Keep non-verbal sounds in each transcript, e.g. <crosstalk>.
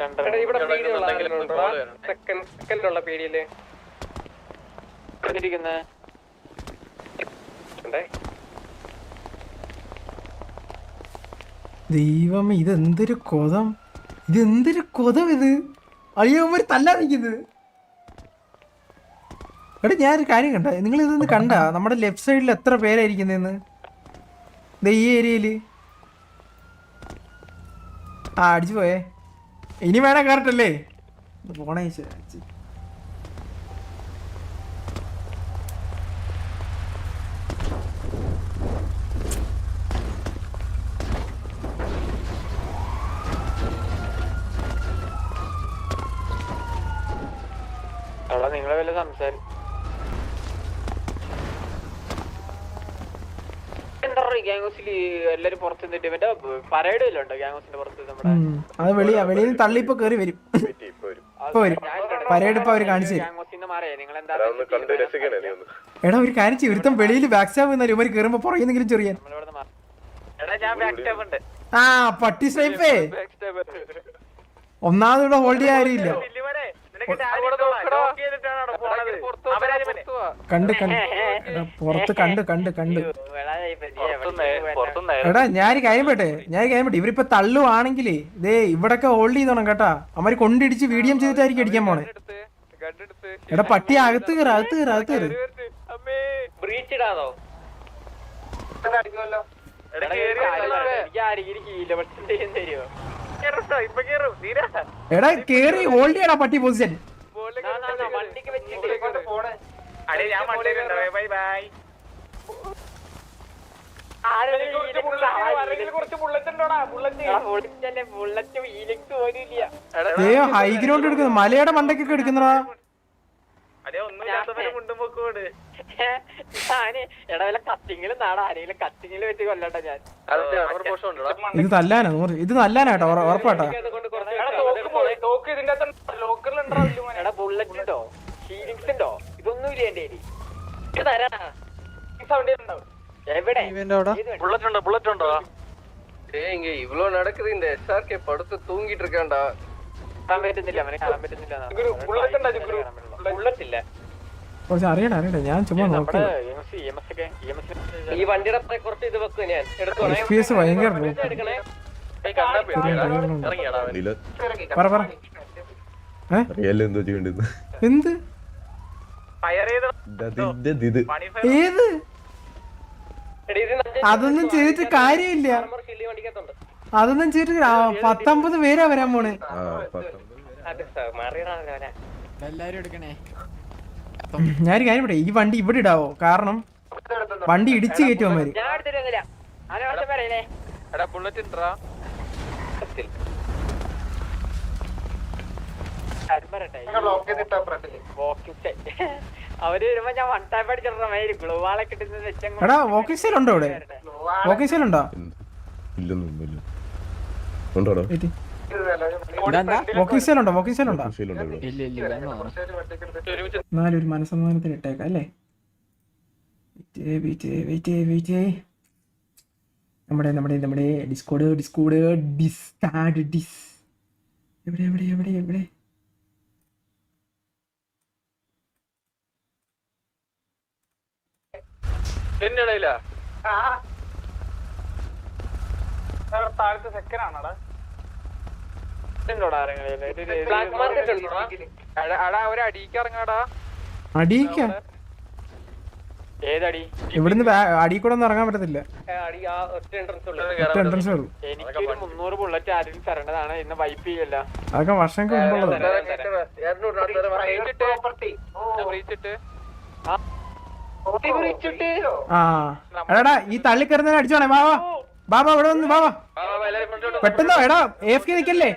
എടാ, ഇവിടെ സെക്കൻഡിലുള്ള ഉണ്ടേ? ദൈവം ഇതെന്തൊരു കൊതം? ഇതെന്തൊരു കൊതം ഇത്? അയ്യോ തല്ലാ നിൽക്കുന്നത് എടാ ഞാനൊരു കാര്യം കണ്ട. നിങ്ങൾ ഇതൊന്ന് കണ്ട? നമ്മുടെ ലെഫ്റ്റ് സൈഡിൽ എത്ര പേരായിരിക്കുന്നതെന്ന് ദേ ഈ ഏരിയയിൽ ആ അടിച്ചു പോയേ. ഇനി വേണ കറക്റ്റല്ലേ പോണേ നിങ്ങളെ വല്ല സംസാരം ഗ്യാങ്സിൽ എല്ലാരും പുറത്ത് നിന്നിട്ട് മറ്റേ പരേഡ് വല്ലതും ഉണ്ടോ? ഗ്യാങ്സിന്റെ പുറത്ത് നമ്മുടെ അത് വെളിയാ വെളിയിൽ തള്ളി ഇപ്പൊ കേറി വരും. <laughs> ഇപ്പൊ വരും. പരേഡ് ഇപ്പൊ അവർ കാണിച്ചു എടാ ഒരു കാര്യം ചെയ്യും. ഒരുത്തം വെളിയിൽ ബാക്ക് സ്റ്റാബ് ഇവർ കേറുമ്പോ പുറകെന്നെങ്കിലും ചെറിയാൻ എടാ ഞാൻ ബാക്ക് സ്റ്റാപ്പ് ആ പട്ടി സ്നൈപ്പേ ഒന്നാമത് ഇവിടെ ഹോൾഡ് ചെയ്യാൻ ആരുമില്ല കണ്ട് കണ്ട്. പുറത്ത് കണ്ട് കണ്ട് കണ്ട്. എടാ ഞാൻ കാര്യം പെട്ടെ ഞാൻ കാര്യം പെട്ടെ ഇവരിപ്പോ തള്ളുവാണെങ്കിലേ ഇതേ ഇവിടൊക്കെ ഹോൾഡ് ചെയ്തോണം കേട്ടാ. അവർ കൊണ്ടിടിച്ച് വീഡിയം ചെയ്തിട്ടായിരിക്കും അടിക്കാൻ പോണേ. എടാ പട്ടി അകത്ത് കയറ അകത്ത് കയറ അകത്ത് കയറി. എടാ കേറി ഹോൾഡ് ചെയ്യടാ പട്ടി പൊസിഷൻ വണ്ടിക്ക് വെച്ചിട്ട് ബുള്ളറ്റ് വീലക്സ് പോലും ഇല്ല ഏ ഹൈ ഗ്രൗണ്ട് എടുക്കുന്നു മലയുടെ മണ്ടയ്ക്കൊക്കെ എടുക്കുന്നടാ ഞാൻ എടാ? വല്ല കത്തിങ്ങിലും നാടാ. ആരെങ്കിലും കത്തിങ്ങിൽ വെച്ച് കൊല്ലണ്ട ഞാൻ. ഇത് തല്ലാനാ ഇത് തല്ലാനാട്ടോ ഉറപ്പാട്ടോ ഉറ- ഉറപ്പാട്ടാ. இங்க இவ்ளோ நடக்குது இந்த எஸ்ஆர்கே படுத்து தூங்கிட்டு இருக்கான்டா കാണാൻ പറ്റുന്നില്ല അവനെ കാണാൻ പറ്റുന്നില്ല ബുള്ളറ്റ് ഇല്ല കുറച്ച് അറിയടാ അറിയടാ ഞാൻ ചുമ്മാ നോക്കി നമ്മുടെ EMS EMS ഒക്കെ EMS ഈ വണ്ടിയുടെ അപ്പുറം കുറച്ച് ഇത് വെക്കും ഞാൻ എടുത്തോണേ എഫ് പി എസ് ഭയങ്കര ബ്ലോക്ക് എടുക്കണേ ഇറങ്ങിയാടാ നില പറ പറ ഏ അറിയാലോ എന്തോ ചെയ്യേണ്ടത് എന്ത് ഇത് ഏത്? അതൊന്നും ചെയ്തിട്ട് കാര്യമില്ല. അതൊന്നും ചെയ്തിട്ട് പത്തൊമ്പത് പേരാ വരാൻ പോണേ. ഞാൻ കാര്യം പറയാം ഈ വണ്ടി ഇവിടെ ഇടാവോ? കാരണം വണ്ടി ഇടിച്ചു കയറ്റുവന്മാര് ഞാൻ എടുത്തിട്ട് വന്നില്ല അവനെ വർഷം പറയലേ എടാ ബുള്ളറ്റ് ഉണ്ടോ അവർ വരുമ്പോ ഞാൻ വൺ ടാപ്പ് ഗ്ലൂ ഇവിടെ. ഉണ്ടോടോ മനസ്സമാധാനത്തിന് ഇട്ടേക്കാം അല്ലേ? നമ്മുടെ നമ്മുടെ നമ്മുടെ ഡിസ്കോഡ് ഡിസ്കോഡ് ഡിസ്കാഡ് ഡിസ് എവിടെ എവിടെ എവിടെ എവിടെ എന്റെ ഇടയിലാ ബ്ലാക്ക് മാർക്കറ്റ് ഉണ്ടോ അടാ ഒരു അടിക്ക് ഇവിടുന്ന് കൂടെ ഒന്നും ഇറങ്ങാൻ പറ്റത്തില്ല. അടി എനിക്കൊരു മുന്നൂറ് ബുള്ളറ്റ് ആരെങ്കിലും തരേണ്ടതാണ്. ഇന്ന് വൈപ്പ് ചെയ്യല്ല. അതൊക്കെ വർഷം മുമ്പുള്ളത്. ആ. എടാടാ ഈ തള്ളി കയറുന്നതിന് അടിച്ചോണേ. വാ വാ. വാ വാ ഇവിടെ വന്ന് വാ വാ. പെട്ടെന്നോ? എടാ എഫ് കെ നിക്കല്ലേ?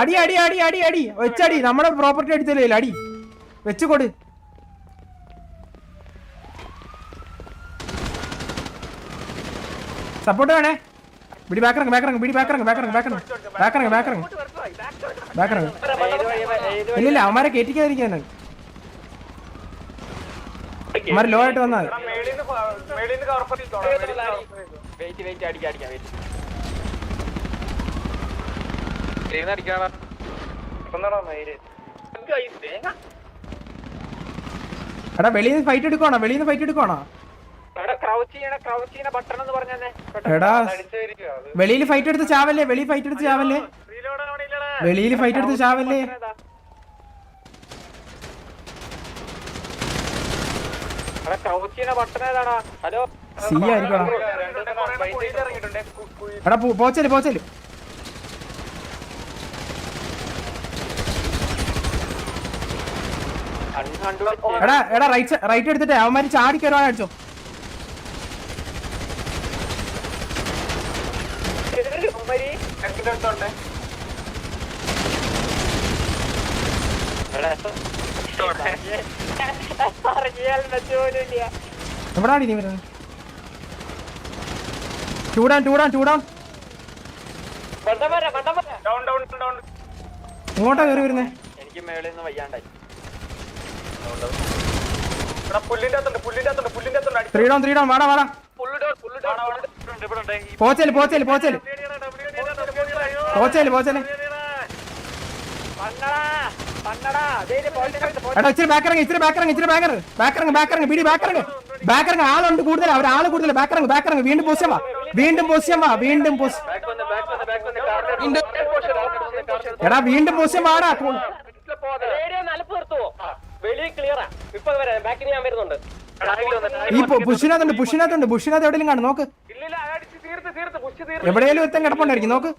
അടി അടി അടി അടി അടി. വെച്ചടി നമ്മുടെ പ്രോപ്പർട്ടി അടിച്ചല്ലേ? അടി. വെച്ച് കൊടു. സപ്പോർട്ട് വേണേ? പിടി ബാക്കിറങ്ങ് ബാക്കിറങ്ങ് പിടി ബാക്കിറങ്ങ് ബാക്കിറങ്ങ് ബാക്കിറങ്ങ് ബാക്കിറങ്ങ് ബാക്കിറങ്ങ് ബാക്കിറങ്ങ് ഇല്ല ഇല്ല അവന്മാരെ കയറ്റിക്കാതിരിക്കാനാണ് അവന്മാര് ലോ ആയിട്ട് വന്നാൽ എടാ വെളിയിൽ നിന്ന് ഫൈറ്റ് എടുക്കണോ വെളിയിൽ നിന്ന് ഫൈറ്റ് എടുക്കണോ എടാ വെളിയിൽ ഫൈറ്റ് എടുത്ത് ചാവല്ലേ? വെളിയിൽ ഫൈറ്റ് എടുത്ത് ചാവല്ലേ? വെളിയിൽ ഫൈറ്റ് എടുത്ത് ചാവല്ലേ എടാ ക്രൗച്ച് ചെയ്യണ ബട്ടൺ ഏതാടാ ഹലോ സി ആയിരിക്കും എടാ പോ- പോച്ചൽ പോച്ചൽ എടാ എടാ റൈറ്റ് റൈറ്റ് എടുത്തിട്ട് അവന്മാര് ചാടി കയറുവാൻ അടിച്ചോ എവിടാടി നീ വരുന്നത്? ചൂടാൻ ചൂടാൻ ചൂടാൻ. ഇങ്ങോട്ടാ കയറി വരുന്നേ? എനിക്ക് മേളിൽ നിന്ന് വയ്യാണ്ടായി. ത്രീ ഡൗൺ ത്രീ ഡൗൺ വാടാ വാടാ. പോച്ചൽ പോച്ചൽ പോച്ചൽ. പോച്ചൽ പോച്ചൽ. എടാ ഇച്ചിരി ബാക്കിറങ്ങി ഇച്ചിരി ബാക്കിറങ്ങി ഇച്ചിരി ബാക്കർ ബാക്കിറങ്ങി ബാക്കിറങ്ങി പിടി ബാക്കിറങ്ങി. ബാക്കിറങ്ങി ആളുണ്ട് കൂടുതൽ അവർ ആൾ കൂടുതൽ ബാക്കിറങ്ങി ബാക്കിറങ്ങി. വീണ്ടും പൊസിഷൻ വാ വീണ്ടും പൊസിഷൻ വാ വീണ്ടും പൊസിഷൻ ബാക്ക് വന്ന് ബാക്ക് വന്ന് ബാക്ക് വന്ന് കാറിന്റെ എടാ വീണ്ടും പൊസിഷൻ വാടാ ഈ പുഷിനകത്തുണ്ട് പുഷിനകത്തുണ്ട് പുഷിനകത്ത് എവിടെയെങ്കിലും കാണും. നോക്ക്. ഇല്ലില്ല അടിച്ച് തീർത്ത് തീർത്ത്. പുഷ് തീർത്ത്. എവിടെയെങ്കിലും ഒരുത്തൻ കിടപ്പുണ്ടായിരിക്കും. നോക്ക്.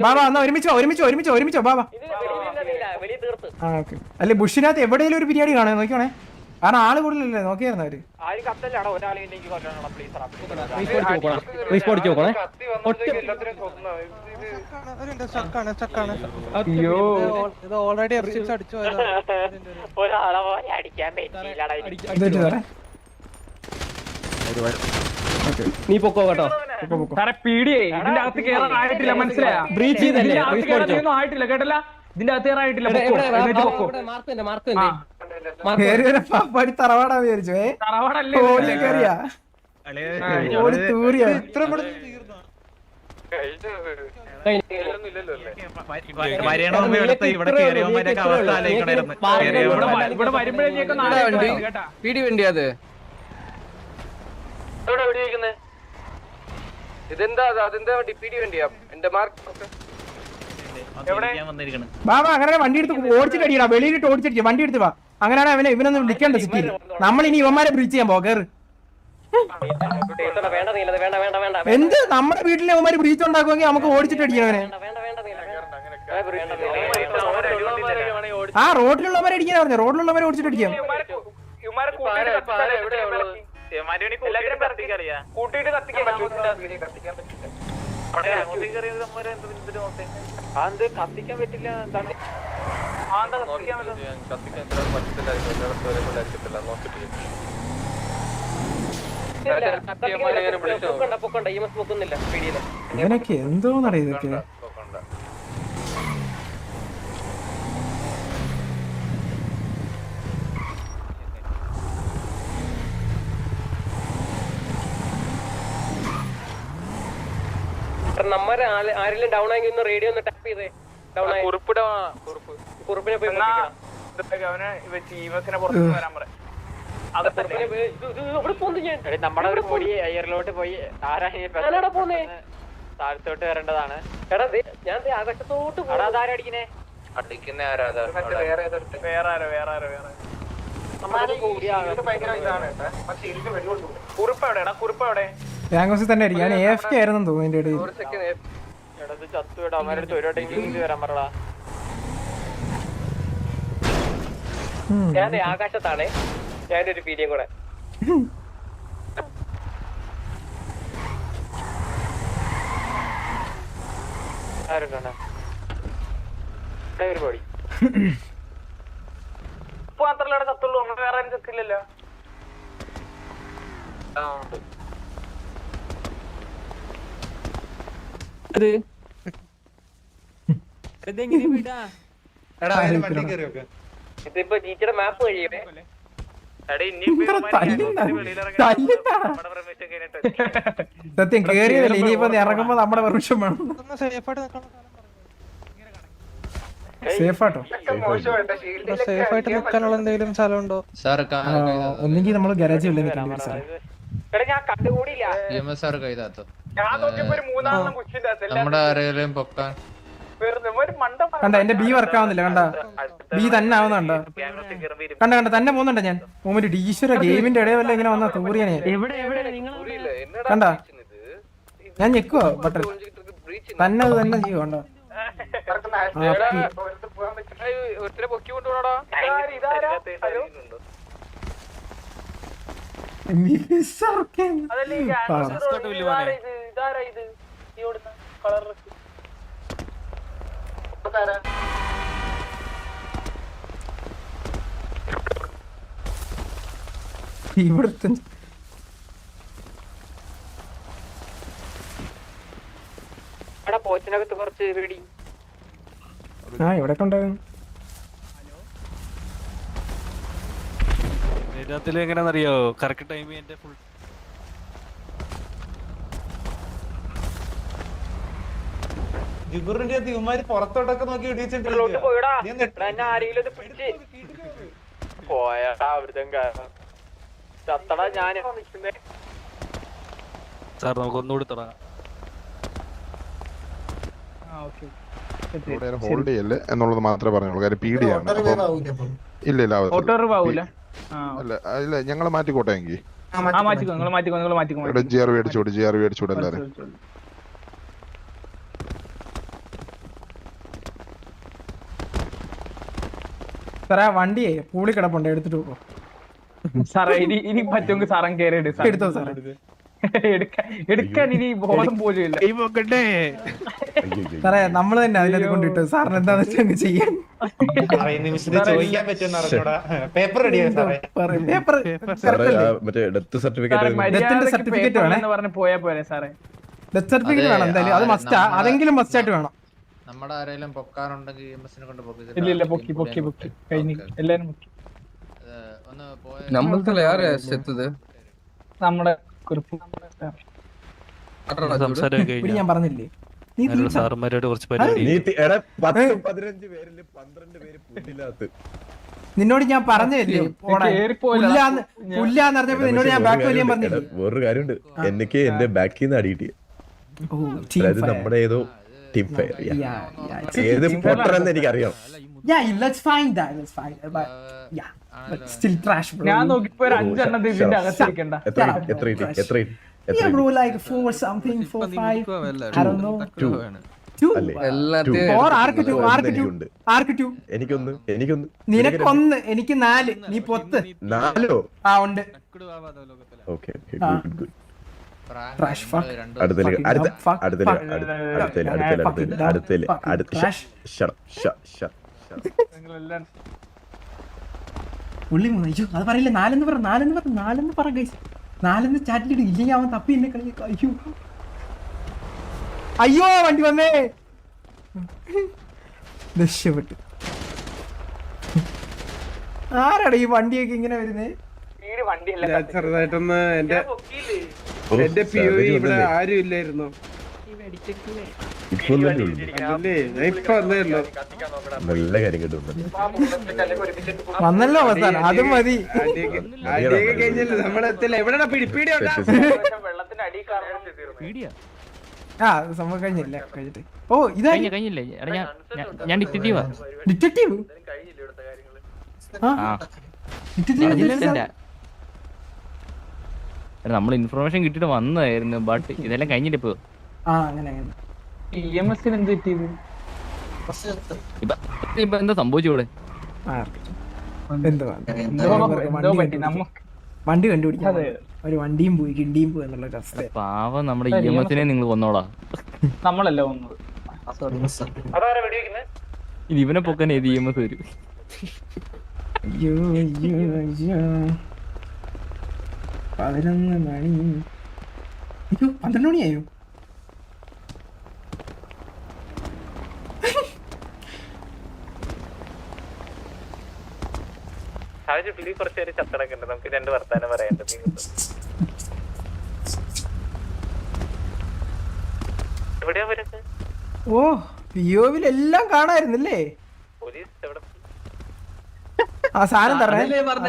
എടാ, എന്നാ ഒരുമിച്ചോ ഒരുമിച്ചോ ഒരുമിച്ചോ ഒരുമിച്ചോ ബാബാ ഇത് വെളിയിലില്ല വെളി തീർത്ത്. ആ ഓക്കെ. അല്ലെ ബുഷിനകത്ത് എവിടെയെങ്കിലും ഒരു ബിരിയാണി കാണാൻ നോക്കിയോണേ കാരണം ആൾ കൂടുതലല്ലേ? നോക്കിയായിരുന്നു അവർ? പ്ലീസ് ഒരാളെ പോലെ അടിക്കാൻ പറ്റിയില്ലടാ നീ പൊക്കോ കേട്ടോ. സാറേ പീടിയേ ഇതിന്റെ അകത്ത് ആയിട്ടില്ല മനസ്സിലായോ? ബ്രീച്ച് ചെയ്തല്ലേ? ആയിട്ടില്ല കേട്ടല്ല? ഇതിന്റെ അകത്ത് കയറാൻ ആയിട്ടില്ല പൊക്കോ. മാർക്ക് മാർക്ക് തന്നെ മാർക്ക് കേറി വരപ്പ പടി തറവാടാന്ന് വിചാരിച്ചു ഏ? തറവാടല്ലേ ഓടി കയറിയാ ഓടി തൂറിയാ ഇത്ര പിടി വണ്ടി അത് ഇതെന്താ അത്? അതെന്താ വണ്ടി? പിടി വണ്ടിയാ? എന്റെ മാർക്ക് ബാബാ അങ്ങനെ വണ്ടി എടുത്ത് ഓടിച്ചിട്ട് അടിയടാ. വെളിയിലിട്ട് ഓടിച്ചിട്ട് വണ്ടി എടുത്ത് വാ. അങ്ങനെയാണ് അവനെ ഇവനൊന്നും വിളിക്കണ്ട സിറ്റിയിൽ നമ്മൾ ഇനി ഇവന്മാരെ ബ്രീച്ച് ചെയ്യാൻ പോകർ വേണ്ട വേണ്ട വേണ്ട വേണ്ട എന്ത്? നമ്മുടെ വീട്ടിലെ ഇവന്മാര് ബ്രീച്ച് ഉണ്ടാക്കുമെങ്കിൽ നമുക്ക് ഓടിച്ചിട്ട് അടിക്കണം അവനെ. ആ റോഡിലുള്ളവരെ അടിക്കാൻ പറഞ്ഞു? റോഡിലുള്ളവരെ ഓടിച്ചിട്ട് അടിക്കാം. കൂട്ടിയിട്ട് കത്തിക്കാൻ അത് കത്തിക്കാൻ പറ്റില്ല എന്താണ്? കത്തിക്കാൻ പറ്റത്തില്ല പറ്റത്തില്ല നോക്കിട്ട് പൊക്കണ്ട പൊക്കണ്ട ഈ മസ് പൊക്കുന്നില്ല പിടിയില്ല ഇവനൊക്കെ എന്തോന്നടാ ഇതൊക്കെ? നമ്മരെ ആരെങ്കിലും ഡൗൺ ആയെങ്കിൽ ഒന്ന് റേഡിയോ ഒന്ന് ടാപ്പ് ചെയ്തേ. ഡൗൺ കുറിപ്പ് കുറുപ്പിനെ പോയി പൊട്ടിക്കണം. കുറുപ്പിനെ പോയി- ഞാൻ. നമ്മുടെ പൊടി എയറിലോട്ട് പോന്നേ? താഴത്തോട്ട് വരേണ്ടതാണ്. എടാ ദേ, ഞാൻ ആകാശത്തോട്ട് അടിക്കണേ അടിക്കുന്ന? നമ്മളത് കൂടി ലാംഗ്വേജിൽ തന്നെ ഞാൻ എഫ് കെ ആയിരുന്നു തോന്നുന്നു എന്റെ ഇടയിൽ. ഇടത് ചത്തു വിടാം അവരുടെ അടുത്ത് ഒരു വട്ടം ഇങ്ങോട്ട് വരാൻ പറടാ ഞാൻ ആകാശത്താണേ ഞാനൊരു ഒരു പീഡിയും കൂടെ. ആരുണ്ടാ ഒരു ബോഡി. ഇപ്പൊ മാത്രമല്ല ചത്തുള്ളൂ നമ്മൾ വേറെ ആരും ചത്തില്ലല്ലോ. ആലോചിക്കണം. ഇതിപ്പോ മാപ്പ് കഴിയേ. സത്യം കേറിയതല്ലേ? ഇനിയിപ്പോ ഇറങ്ങുമ്പോ നമ്മുടെ പെർമിഷൻ വേണം. സേഫാട്ടോ സാർ ഒന്നെങ്കിൽ നമ്മൾ ഗരാജ് ഉള്ളിൽ നിൽക്കേണ്ടി വരും സാർ നമ്മുടെ ആരെങ്കിലും പൊക്കാൻ. കണ്ട എന്റെ ബി വർക്ക് ആവുന്നില്ല കണ്ട? ബി തന്നെ ആവുന്നുണ്ട്. കണ്ട കണ്ട തന്നെ പോകുന്നുണ്ട് ഞാൻ. മൊമെന്റ് ഡീശ്വര ഗെയിമിന്റെ ഇടയല്ല ഇങ്ങനെ വന്ന തൂറിയാണ് കണ്ട? ഞാൻ ഞെക്കുവോ ബട്ടൺ. തന്നെ അത് തന്നെ ചെയ്യുവണ്ട ഇതാരാ ഇത്? ഇതാരാ കളർ ഇവിടുത്തെ എടാ പോച്ചിനകത്ത് കുറച്ച് റെഡി. ആ ഇവിടെ കൊണ്ടാകും എങ്ങനെ എങ്ങനെയാണെന്നറിയോ? കറക്റ്റ് ടൈമിൽ എന്റെ ഫുൾ ഉള്ളിലോട്ട് ഇവന്മാര് പുറത്തോട്ടൊക്കെ നോക്കി പോയടാ. അവിടുത്തെ ചത്തടാ ഞാൻ. നിൽക്കുന്നേ സാർ നമുക്ക് ഒന്നുകൂടി തുടങ്ങാം ഹോൾഡ് ചെയ്യല്ലേ എന്നുള്ളത് മാത്രമേ പറഞ്ഞുള്ളൂ. കാര്യം പീഡിയാണ്. ഇല്ല ഇല്ല അല്ല ഇല്ല ഞങ്ങളെ മാറ്റിക്കോട്ടെ എങ്കിൽ ആ മാറ്റിക്കോ നിങ്ങൾ മാറ്റിക്കോ നിങ്ങൾ മാറ്റിക്കോ ഇവിടെ ജി ആർ മേടിച്ചോട് ജി ആർ മേടിച്ചോട് എല്ലാരും സാറേ ആ വണ്ടിയെ പൂളി കിടപ്പുണ്ട് എടുത്തിട്ട് പോകും സാറേ ഇനി ഇനി പറ്റുമെങ്കിൽ സാറൻ കയറി എടുത്തോ സാറേ. എടുക്കാൻ എടുക്കാൻ ഇനി ബോധം പോലും ഇല്ല. സാറേ നമ്മൾ തന്നെ അതിനകത്ത് കൊണ്ടിട്ടു സാറിന് എന്താന്ന് വെച്ചാൽ ചെയ്യാൻ. പേപ്പർ പേപ്പർ മറ്റേ ഡെത്ത് സർട്ടിഫിക്കറ്റ് പോയാ സാറേ. ഡെത്ത് സർട്ടിഫിക്കറ്റ് വേണം എന്തായാലും. അത് മസ്റ്റാ അതെങ്കിലും മസ്റ്റായിട്ട് വേണം. നമ്മുടെ ആരെങ്കിലും പൊക്കാനുണ്ടെങ്കിൽ എംഎസ്നെ എം കൊണ്ട് പൊക്കി ഇല്ല ഇല്ല പൊക്കി പൊക്കി പൊക്കി. കഴിഞ്ഞു എല്ലാരും പൊക്കി. ഒന്ന് പോയ നമ്മളെ ആരെ സെത്തത് നമ്മുടെ കുറിപ്പ്. ഞാൻ പറഞ്ഞില്ലേ? നിന്നോട് ഞാൻ പറഞ്ഞല്ലേ പറഞ്ഞപ്പോ നിന്നോട് ഞാൻ ബാക്ക് പറഞ്ഞില്ലേ? വേറൊരു കാര്യമുണ്ട്. എനിക്ക് എന്റെ ബാക്കിന്ന് നിന്ന് അടി നമ്മുടെ ഏതോ Team player, yeah. Yeah, yeah. It's a ഏത് team എനിക്കറിയാം Yeah, let's find that. Let's find it. But yeah, but still trash, bro. ഞാൻ നോക്കിപ്പോ ഒരു അഞ്ചെണ്ണത് ഇതിന്റെ അകത്തിരിക്കണ്ട എത്ര ഇൻ- എത്ര ഇൻ- എത്ര ഇൻ- എത്ര Yeah, bro, like four something, four five. I don't know. Two. അല്ലേ? എല്ലാത്തിനും Two. Or arc two, arc two, ഉണ്ട്. ആർക്ക് two. എനിക്കൊന്ന് എനിക്കൊന്ന് നിനക്കൊന്ന് എനിക്ക് നാല് നീ പൊത്ത് നാലോ ആ ഉണ്ട് ഓക്കെ ആ. good. good. പുള്ളി. അയ്യോ അത് പറയില്ല? നാലെന്ന് പറ നാലെന്ന് പറ നാലെന്ന് പറ ഗൈസ് നാലെന്ന് ചാറ്റിലിട്ട് ഇല്ലെങ്കിൽ അവൻ തപ്പി എന്നെ കളി അയ്യോ. അയ്യോ വണ്ടി വന്നേ. രക്ഷപ്പെട്ടു. ആരാടാ ഈ വണ്ടിയൊക്കെ ഇങ്ങനെ വരുന്നേ? ചെറുതായിട്ടൊന്ന് എന്റെ എന്റെ പി ഇവിടെ ആരും ഇല്ലായിരുന്നു. ഇപ്പൊ നല്ല കാര്യം വന്നല്ലോ അവസാനം. അതും മതി. കഴിഞ്ഞല്ലേ? പിടിപ്പീടി ആ സംഭവം കഴിഞ്ഞില്ല? കഴിഞ്ഞിട്ട്. ഓ ഇതാ കഴിഞ്ഞില്ലേ? എടാ ഞാൻ ഞാൻ ഡിറ്റക്റ്റീവാ. ഡിറ്റക്റ്റീവ്? ആ. ഡിറ്റക്റ്റീവ് നമ്മൾ ഇൻഫർമേഷൻ കിട്ടിട്ട് വന്നതായിരുന്നു ബട്ട് <laughs> ഇതെല്ലാം കഴിഞ്ഞിട്ട് ഇപ്പൊ? ഇപ്പൊ എന്താ സംഭവിച്ചു ഇവിടെ? വണ്ടി. കണ്ടുപിടിക്കാൻ ഒരു വണ്ടിയും പോയി കിണ്ടിയും പോയി എന്നുള്ള അവസ്ഥ പാവം നമ്മുടെ ഇ എം എസിനെ നിങ്ങൾ കൊന്നോളാ. നമ്മളല്ല വെടിവെക്കുന്നത് ഇനി ഇവനെ പൊക്കാൻ ഏത് ഇ എം എസ് വരും? അയ്യോ അയ്യോ അയ്യോ. പതിനൊന്ന് മണി. അയ്യോ പന്ത്രണ്ട് മണിയായോ? ആ ജിപ്പിൽ കുറച്ച് പേര് നമുക്ക് രണ്ട് വർത്താനം. എവിടെയാ ഓ വിയോവിലെല്ലാം കാണായിരുന്നല്ലേ? പോലീസ് എവിടെ സാധനം തരണേ.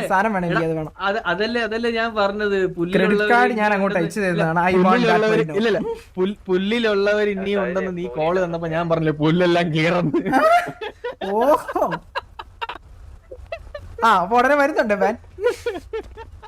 സാധനം വേണം എനിക്ക് അത് വേണം. അതല്ലേ അതല്ലേ ഞാൻ പറഞ്ഞത്? ക്രെഡിറ്റ് കാർഡ് ഞാൻ അങ്ങോട്ട് അയച്ചു തരുന്നതാണ്. ഇല്ലല്ല പുല്ലിലുള്ളവർ ഇനിയും ഉണ്ടെന്ന് നീ കോൾ തന്നപ്പോ ഞാൻ പറഞ്ഞില്ലേ പുല്ലെല്ലാം കീറന്ന്. ഓഹോ. ആ അപ്പൊ ഉടനെ വരുന്നുണ്ട് ബാൻ <laughs>